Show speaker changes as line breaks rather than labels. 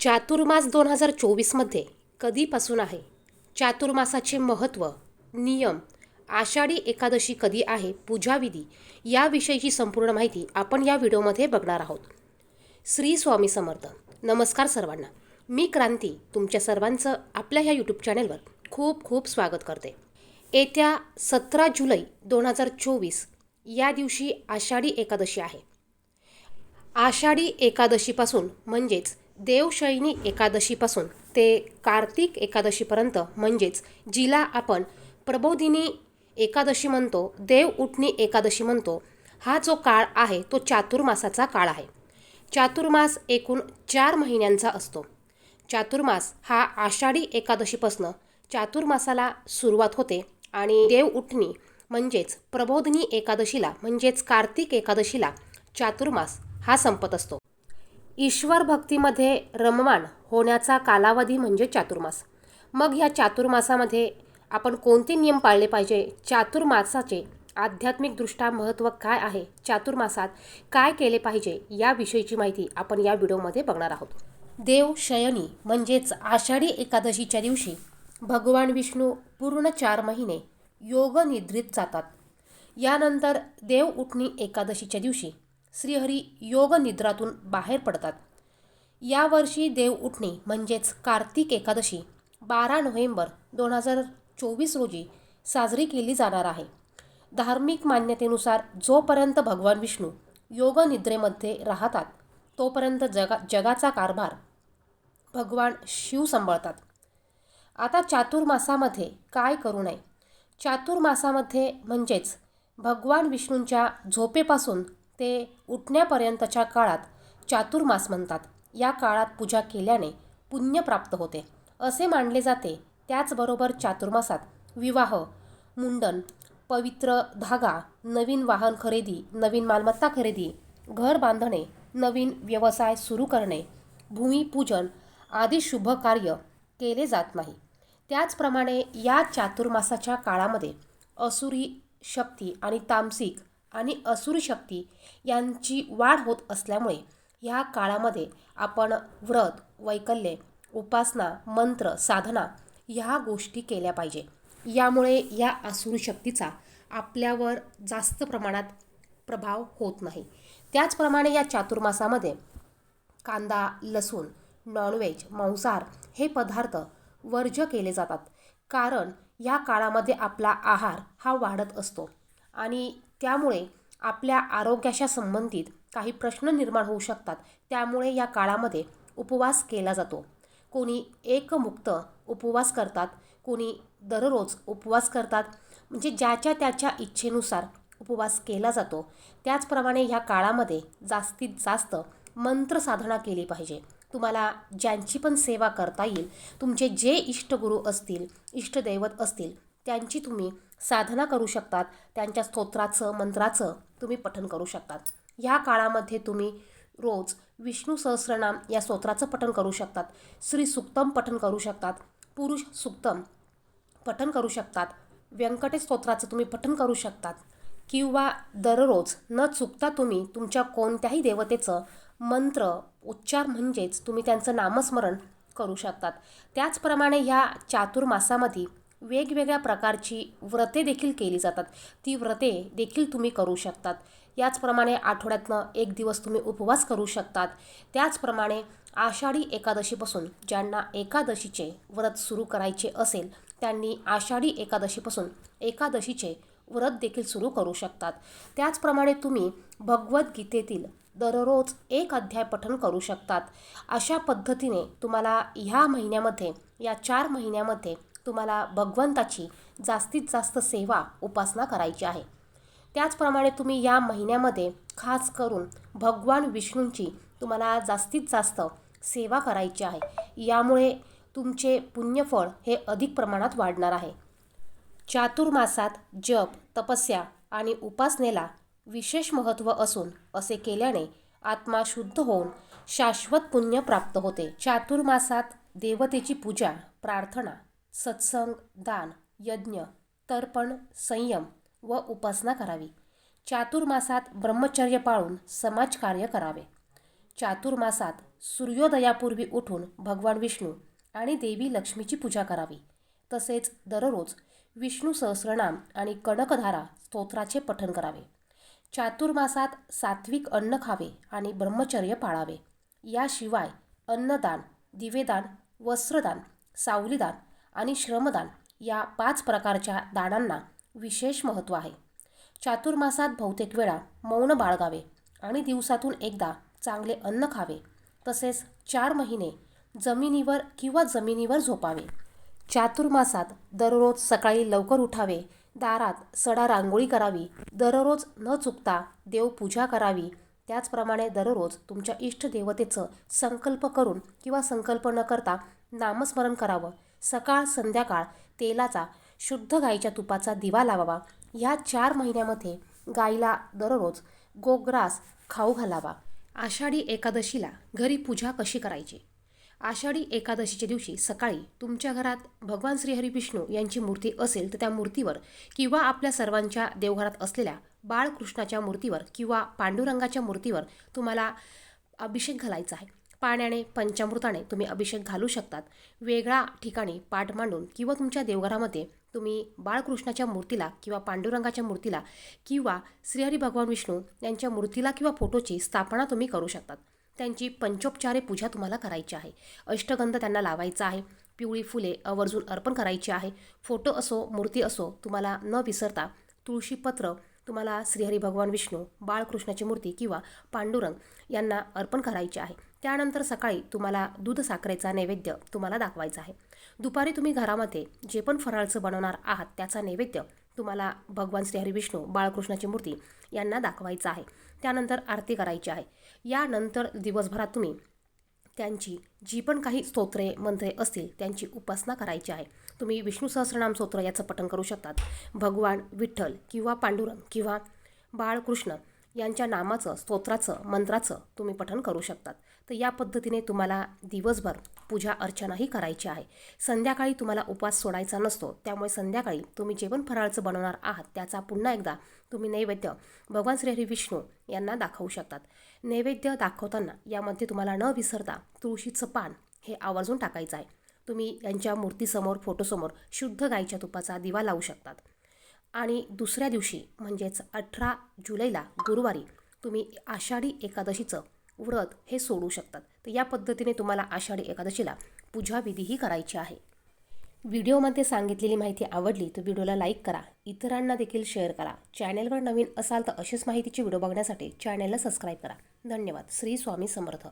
चातुर्मास दोन हजार चोवीसमध्ये कधीपासून आहे? चातुर्मासाचे महत्त्व नियम आषाढी एकादशी कधी आहे पूजाविधी याविषयीची संपूर्ण माहिती आपण या व्हिडिओमध्ये बघणार आहोत. श्री स्वामी समर्थ. नमस्कार सर्वांना. मी क्रांती तुमच्या सर्वांचं आपल्या ह्या यूट्यूब चॅनलवर खूप खूप स्वागत करते. येत्या सतरा जुलै दोन हजार चोवीस या दिवशी आषाढी एकादशी आहे. आषाढी एकादशीपासून म्हणजेच देवशयनी एकादशीपासून ते कार्तिक एकादशीपर्यंत म्हणजेच जिला आपण प्रबोधिनी एकादशी म्हणतो देव उठणी एकादशी म्हणतो हा जो काळ आहे तो चातुर्मासाचा काळ आहे. चातुर्मास एकूण चार महिन्यांचा असतो. चातुर्मास हा आषाढी एकादशीपासनं चातुर्मासाला सुरुवात होते आणि देव उठणी म्हणजेच प्रबोधिनी एकादशीला म्हणजेच कार्तिक एकादशीला चातुर्मास हा संपत असतो. ईश्वर भक्तीमध्ये रममाण होण्याचा कालावधी म्हणजे चातुर्मास. मग ह्या चातुर्मासामध्ये आपण कोणते नियम पाळले पाहिजे? चातुर्मासाचे आध्यात्मिकदृष्ट्या महत्त्व काय आहे? चातुर्मासात काय केले पाहिजे? याविषयीची माहिती आपण या व्हिडिओमध्ये बघणार आहोत. देव शयनी म्हणजेच आषाढी एकादशीच्या दिवशी भगवान विष्णू पूर्ण चार महिने योग निद्रित जातात. यानंतर देव उठणी एकादशीच्या दिवशी श्रीहरी योग निद्रातून बाहेर पडतात. यावर्षी देव उठणे म्हणजेच कार्तिक एकादशी बारा नोव्हेंबर दोन हजार चोवीस रोजी साजरी केली जाणार आहे. धार्मिक मान्यतेनुसार जोपर्यंत भगवान विष्णू योग निद्रेमध्ये राहतात तोपर्यंत जगा जगाचा कारभार भगवान शिव सांभाळतात. आता चातुर्मासामध्ये काय करू नये? चातुर्मासामध्ये म्हणजेच भगवान विष्णूंच्या झोपेपासून ते उठण्यापर्यंतच्या काळात चातुर्मास म्हणतात. या काळात पूजा केल्याने पुण्य प्राप्त होते. असे मानले जाते. त्याचबरोबर चातुर्मासात विवाह मुंडन पवित्र धागा नवीन वाहन खरेदी नवीन मालमत्ता खरेदी घर बांधणे नवीन व्यवसाय सुरू करणे भूमिपूजन आदी शुभ कार्य केले जात नाही. त्याचप्रमाणे या चातुर्मासाच्या काळामध्ये असुरी शक्ती आणि तामसिक आणि असुर शक्ती यांची वाढ होत असल्यामुळे ह्या काळामध्ये आपण व्रत वैकल्य उपासना मंत्र साधना ह्या गोष्टी केल्या पाहिजे. यामुळे या असुर शक्तीचा आपल्यावर जास्त प्रमाणात प्रभाव होत नाही. त्याचप्रमाणे या चातुर्मासामध्ये कांदा लसूण नॉनव्हेज मांसाहार हे पदार्थ वर्ज्य केले जातात. कारण या काळामध्ये आपला आहार हा वाढत असतो. आणि त्यामुळे आपल्या आरोग्याशा संबंधित काही प्रश्न निर्माण होऊ शकतात. त्यामुळे या काळामध्ये उपवास केला जातो. कोणी एकमुक्त उपवास करतात कोणी दररोज उपवास करतात. म्हणजे ज्याच्या त्याच्या इच्छेनुसार उपवास केला जातो. त्याचप्रमाणे ह्या काळामध्ये जास्तीत जास्त मंत्र साधना केली पाहिजे. तुम्हाला ज्यांची पण सेवा करता येईल तुमचे जे इष्टगुरू असतील इष्टदैवत असतील त्यांची तुम्ही साधना करू शकतात. त्यांच्या स्तोत्राचं मंत्राचं तुम्ही पठन करू शकतात. ह्या काळामध्ये तुम्ही रोज विष्णू सहस्रनाम या स्तोत्राचं पठन करू शकतात. श्री सुक्तम पठन करू शकतात. पुरुष सुक्तम पठन करू शकतात. व्यंकटेश स्तोत्राचं तुम्ही पठन करू शकतात. किंवा दररोज न चुकता तुम्ही तुमच्या कोणत्याही देवतेचं मंत्र उच्चार म्हणजेच तुम्ही त्यांचं नामस्मरण करू शकतात. त्याचप्रमाणे ह्या चातुर्मासामध्ये वेगवेगळ्या प्रकारची व्रते देखील केली जातात. ती व्रते देखील तुम्ही करू शकतात. याचप्रमाणे आठवड्यातनं एक दिवस तुम्ही उपवास करू शकतात. त्याचप्रमाणे आषाढी एकादशीपासून ज्यांना एकादशीचे व्रत सुरू करायचे असेल त्यांनी आषाढी एकादशीपासून एकादशीचे व्रत देखील सुरू करू शकतात. त्याचप्रमाणे तुम्ही भगवद्गीतेतील दररोज एक अध्याय पठण करू शकतात. अशा पद्धतीने तुम्हाला ह्या महिन्यामध्ये या चार महिन्यामध्ये तुम्हाला भगवंताची जास्तीत जास्त सेवा उपासना करायची आहे. त्याचप्रमाणे तुम्ही या महिन्यामध्ये खास करून भगवान विष्णूंची तुम्हाला जास्तीत जास्त सेवा करायची आहे. यामुळे तुमचे पुण्यफळ हे अधिक प्रमाणात वाढणार आहे. चातुर्मासात जप तपस्या आणि उपासनेला विशेष महत्त्व असून असे केल्याने आत्मा शुद्ध होऊन शाश्वत पुण्य प्राप्त होते. चातुर्मासात देवतेची पूजा प्रार्थना सत्संग दान यज्ञ तर्पण संयम व उपासना करावी. चातुर्मासात ब्रह्मचर्य पाळून समाजकार्य करावे. चातुर्मासात सूर्योदयापूर्वी उठून भगवान विष्णू आणि देवी लक्ष्मीची पूजा करावी. तसेच दररोज विष्णू सहस्रनाम आणि कणकधारा स्तोत्राचे पठण करावे. चातुर्मासात सात्विक अन्न खावे आणि ब्रह्मचर्य पाळावे. याशिवाय अन्नदान दिवेदान वस्त्रदान सावलीदान आणि श्रमदान या पाच प्रकारच्या दानांना विशेष महत्त्व आहे. चातुर्मासात बहुतेक वेळा मौन बाळगावे आणि दिवसातून एकदा चांगले अन्न खावे. तसेच चार महिने जमिनीवर किंवा जमिनीवर झोपावे. चातुर्मासात दररोज सकाळी लवकर उठावे. दारात सडा रांगोळी करावी. दररोज न चुकता देवपूजा करावी. त्याचप्रमाणे दररोज तुमच्या इष्टदेवतेचं संकल्प करून किंवा संकल्प न करता नामस्मरण करावं. सकाळ संध्याकाळ तेलाचा शुद्ध गाईच्या तुपाचा दिवा लावावा. ह्या चार महिन्यामध्ये गाईला दररोज गोग्रास खाऊ घालावा. आषाढी एकादशीला घरी पूजा कशी करायची? आषाढी एकादशीच्या दिवशी सकाळी तुमच्या घरात भगवान श्रीहरी विष्णू यांची मूर्ती असेल तर त्या मूर्तीवर किंवा आपल्या सर्वांच्या देवघरात असलेल्या बाळकृष्णाच्या मूर्तीवर किंवा पांडुरंगाच्या मूर्तीवर तुम्हाला अभिषेक घालायचा आहे. पाण्याने पंचामृताने तुम्ही अभिषेक घालू शकतात. वेगळा ठिकाणी पाठ मांडून किंवा तुमच्या देवघरामध्ये तुम्ही बाळकृष्णाच्या मूर्तीला किंवा पांडुरंगाच्या मूर्तीला किंवा श्रीहरी भगवान विष्णू यांच्या मूर्तीला किंवा फोटोची स्थापना तुम्ही करू शकतात. त्यांची पंचोपचारे पूजा तुम्हाला करायची आहे. अष्टगंध त्यांना लावायचा आहे. पिवळी फुले आवर्जून अर्पण करायची आहे. फोटो असो मूर्ती असो तुम्हाला न विसरता तुळशीपत्र तुम्हाला श्रीहरी भगवान विष्णू बाळकृष्णाची मूर्ती किंवा पांडुरंग यांना अर्पण करायचे आहे. त्यानंतर सकाळी तुम्हाला दूध साखरेचा नैवेद्य तुम्हाला दाखवायचा आहे. दुपारी तुम्ही घरामध्ये जे पण फराळचं बनवणार आहात त्याचा नैवेद्य तुम्हाला भगवान श्री विष्णू बाळकृष्णाची मूर्ती यांना दाखवायचा आहे. त्यानंतर आरती करायची आहे. यानंतर दिवसभरात तुम्ही त्यांची जी पण काही स्तोत्रे मंत्रे असतील त्यांची उपासना करायची आहे. तुम्ही विष्णू सहस्रनाम स्तोत्र याचं पठण करू शकतात. भगवान विठ्ठल किंवा पांडुरंग किंवा बाळकृष्ण यांच्या नामाचं स्तोत्राचं मंत्राचं तुम्ही पठन करू शकतात. तर या पद्धतीने तुम्हाला दिवसभर पूजा अर्चनाही करायची आहे. संध्याकाळी तुम्हाला उपवास सोडायचा नसतो त्यामुळे संध्याकाळी तुम्ही जेवण फराळचं बनवणार आहात त्याचा पुन्हा एकदा तुम्ही नैवेद्य भगवान श्रीहरी विष्णू यांना दाखवू शकतात. नैवेद्य दाखवताना यामध्ये तुम्हाला न विसरता तुळशीचं पान हे आवर्जून टाकायचं आहे. तुम्ही यांच्या मूर्तीसमोर फोटोसमोर शुद्ध गाईच्या तुपाचा दिवा लावू शकतात. आणि दुसऱ्या दिवशी म्हणजेच अठरा जुलैला गुरुवारी तुम्ही आषाढी एकादशीचं व्रत हे सोडू शकतात. तर या पद्धतीने तुम्हाला आषाढी एकादशीला पूजाविधीही करायची आहे. व्हिडिओमध्ये सांगितलेली माहिती आवडली तर व्हिडिओला लाईक करा इतरांना देखील शेअर करा. चॅनेलवर नवीन असाल तर अशीच माहितीची व्हिडिओ बघण्यासाठी चॅनेलला सबस्क्राईब करा. धन्यवाद. श्री स्वामी समर्थ.